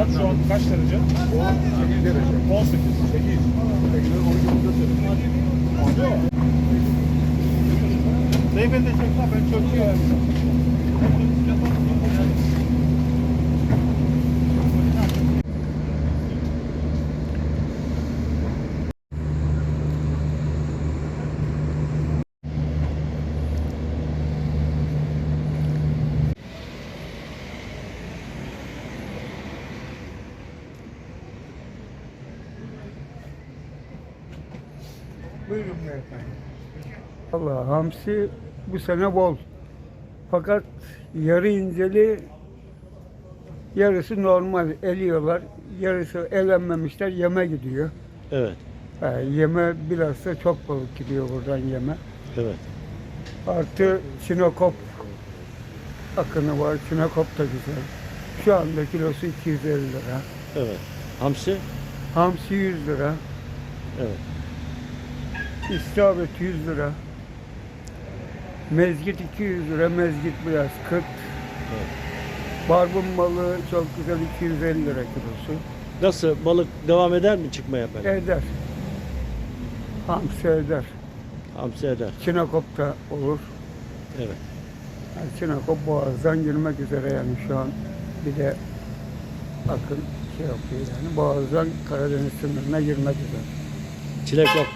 Kaç şu an kaç derece? 18 derece. 18. 8. 8, 12, 14 derece. Beyefendi çekme ben çöküyorum. Buyurun beyefendi. Allah hamsi bu sene bol. Fakat yarı inceli yarısı normal eliyorlar. Yarısı elenmemişler yeme gidiyor. Evet, Ha, yeme bilhassa çok balık gidiyor buradan yeme. evet. Artı sinokop akını var. Sinokop da güzel. Şu anda kilosu 250 lira. Evet. Hamsi? Hamsi 100 lira. Evet. İstavrit 100 lira. Mezgit 200 lira, mezgit biraz 40. Barbun balığı çok güzel 250 lira kilosu. Nasıl? Balık devam eder mi çıkmaya böyle? Eder. Hamsi eder. Hamsi eder. Çinekop da olur. Evet. Yani Çinekop boğazdan girmek üzere yani şu an bir de akın şey yapıyor yani boğazdan Karadeniz sınırına girmek üzere. Çilek yok.